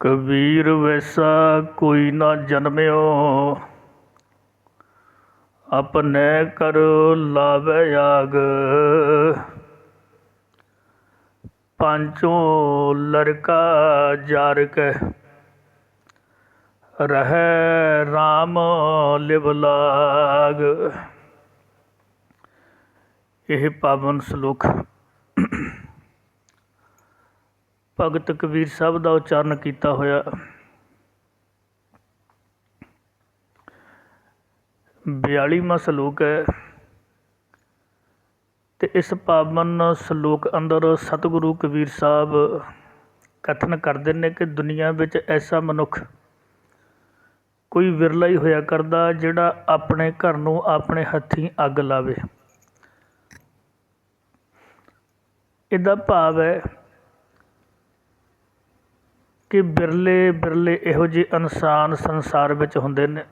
ਕਬੀਰ ਵੈਸਾ ਕੋਈ ਨਾ ਜਨਮਿਓ। ਆਪਣੇ ਕਰ ਲਾਵੇ ਆਗ। ਪੰਚੋਂ ਲੜਕਾ ਜਾਰ ਕੇ ਰਹਿ RAM ਲਿਵ ਲਾਗ। ਇਹ ਪਾਵਨ ਸ਼ਲੋਕ। ਭਗਤ ਕਬੀਰ ਸਾਹਿਬ ਦਾ ਉਚਾਰਨ ਕੀਤਾ ਹੋਇਆ। ਬਿਆਲੀਵਾਂ ਸ਼ਲੋਕ ਹੈ। ਤੇ ਇਸ ਪਾਵਨ ਸ਼ਲੋਕ ਅੰਦਰ ਸਤਿਗੁਰੂ ਕਬੀਰ ਸਾਹਿਬ ਕਥਨ ਕਰਦੇ ਨੇ ਕਿ ਦੁਨੀਆ ਵਿੱਚ ਐਸਾ ਮਨੁੱਖ ਕੋਈ ਵਿਰਲਾ ਹੀ ਹੋਇਆ ਕਰਦਾ ਜਿਹੜਾ ਆਪਣੇ ਘਰ ਨੂੰ ਆਪਣੇ ਹੱਥੀਂ ਅੱਗ ਲਾਵੇ। ਇਹਦਾ ਭਾਵ ਹੈ ਕਿ ਬਿਰਲੇ ਬਿਰਲੇ ਇਹੋ ਜਿਹੇ ਇਨਸਾਨ ਸੰਸਾਰ ਵਿੱਚ ਹੁੰਦੇ ਨੇ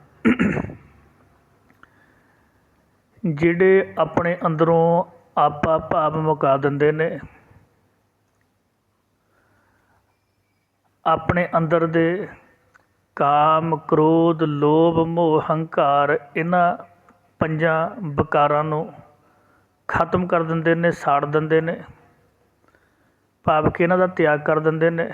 ਜਿਹੜੇ ਆਪਣੇ ਅੰਦਰੋਂ ਆਪਾ ਭਾਵ ਮੁਕਾ ਦਿੰਦੇ ਨੇ। ਆਪਣੇ ਅੰਦਰ ਦੇ ਕਾਮ, ਕ੍ਰੋਧ, ਲੋਭ, ਮੋਹ, ਹੰਕਾਰ ਇਹਨਾਂ ਪੰਜਾਂ ਵਿਕਾਰਾਂ ਨੂੰ ਖਤਮ ਕਰ ਦਿੰਦੇ ਨੇ, ਸਾੜ ਦਿੰਦੇ ਨੇ। ਭਾਵ ਕਿ ਇਹਨਾਂ ਦਾ ਤਿਆਗ ਕਰ ਦਿੰਦੇ ਨੇ।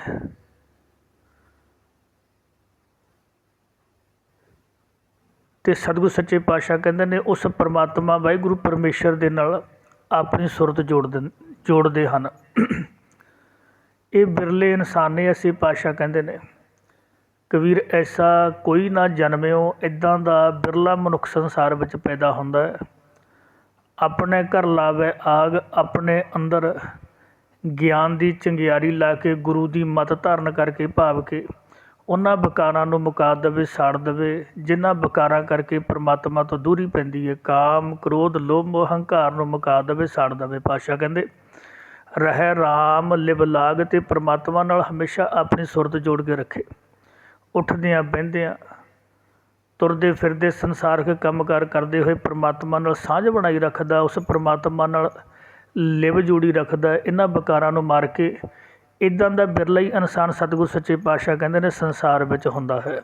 ਅਤੇ ਸਤਿਗੁਰ ਸੱਚੇ ਪਾਤਸ਼ਾਹ ਕਹਿੰਦੇ ਨੇ, ਉਸ ਪਰਮਾਤਮਾ ਵਾਹਿਗੁਰੂ ਪਰਮੇਸ਼ਰ ਦੇ ਨਾਲ ਆਪਣੀ ਸੁਰਤ ਜੋੜ ਦਿੰ, ਜੋੜਦੇ ਹਨ। ਇਹ ਬਿਰਲੇ ਇਨਸਾਨ ਨੇ, ਅਸੀਂ ਪਾਤਸ਼ਾਹ ਕਹਿੰਦੇ ਨੇ, ਕਬੀਰ ਐਸਾ ਕੋਈ ਨਾ ਜਨਮਿਓ ਇਦਾਂ ਦਾ ਬਿਰਲਾ ਮਨੁੱਖ ਸੰਸਾਰ ਵਿੱਚ ਪੈਦਾ ਹੁੰਦਾ ਹੈ। ਆਪਣੇ ਘਰ ਲਾਵੇ ਆਗ, ਆਪਣੇ ਅੰਦਰ ਗਿਆਨ ਦੀ ਚੰਗਿਆਰੀ ਲਾ ਕੇ, ਗੁਰੂ ਦੀ ਮਤ ਧਾਰਨ ਕਰਕੇ ਭਾਵ ਕੇ ਉਹਨਾਂ ਵਿਕਾਰਾਂ ਨੂੰ ਮੁਕਾ ਦੇਵੇ, ਸਾੜ ਦੇਵੇ, ਜਿਨ੍ਹਾਂ ਵਿਕਾਰਾਂ ਕਰਕੇ ਪਰਮਾਤਮਾ ਤੋਂ ਦੂਰੀ ਪੈਂਦੀ ਹੈ, ਕਾਮ, ਕ੍ਰੋਧ, ਲੋਭ ਮੋਹ ਹੰਕਾਰ ਨੂੰ ਮੁਕਾ ਦੇਵੇ, ਸਾੜ ਦੇਵੇ, ਪਾਤਸ਼ਾਹ ਕਹਿੰਦੇ, ਰਹਿ ਰਾਮ, ਲਿਵ ਲਾਗ ਤੇ ਪਰਮਾਤਮਾ ਨਾਲ ਹਮੇਸ਼ਾ ਆਪਣੀ ਸੁਰਤ ਜੋੜ ਕੇ ਰੱਖੇ। ਉੱਠਦਿਆਂ, ਬਹਿੰਦਿਆਂ, ਤੁਰਦੇ ਫਿਰਦੇ, ਸੰਸਾਰਕ ਕੰਮਕਾਰ ਕਰਦੇ ਹੋਏ ਪਰਮਾਤਮਾ ਨਾਲ ਸਾਂਝ ਬਣਾਈ ਰੱਖਦਾ, ਉਸ ਪਰਮਾਤਮਾ ਨਾਲ ਲਿਵ ਜੋੜੀ ਰੱਖਦਾ, ਇਹਨਾਂ ਵਿਕਾਰਾਂ ਨੂੰ ਮਾਰ ਕੇ ਇੱਦਾਂ ਦਾ ਬਿਰਲਾ ਹੀ ਇਨਸਾਨ ਸਤਿਗੁਰ ਸੱਚੇ ਪਾਤਸ਼ਾਹ ਕਹਿੰਦੇ ਨੇ ਸੰਸਾਰ ਵਿੱਚ ਹੁੰਦਾ ਹੈ।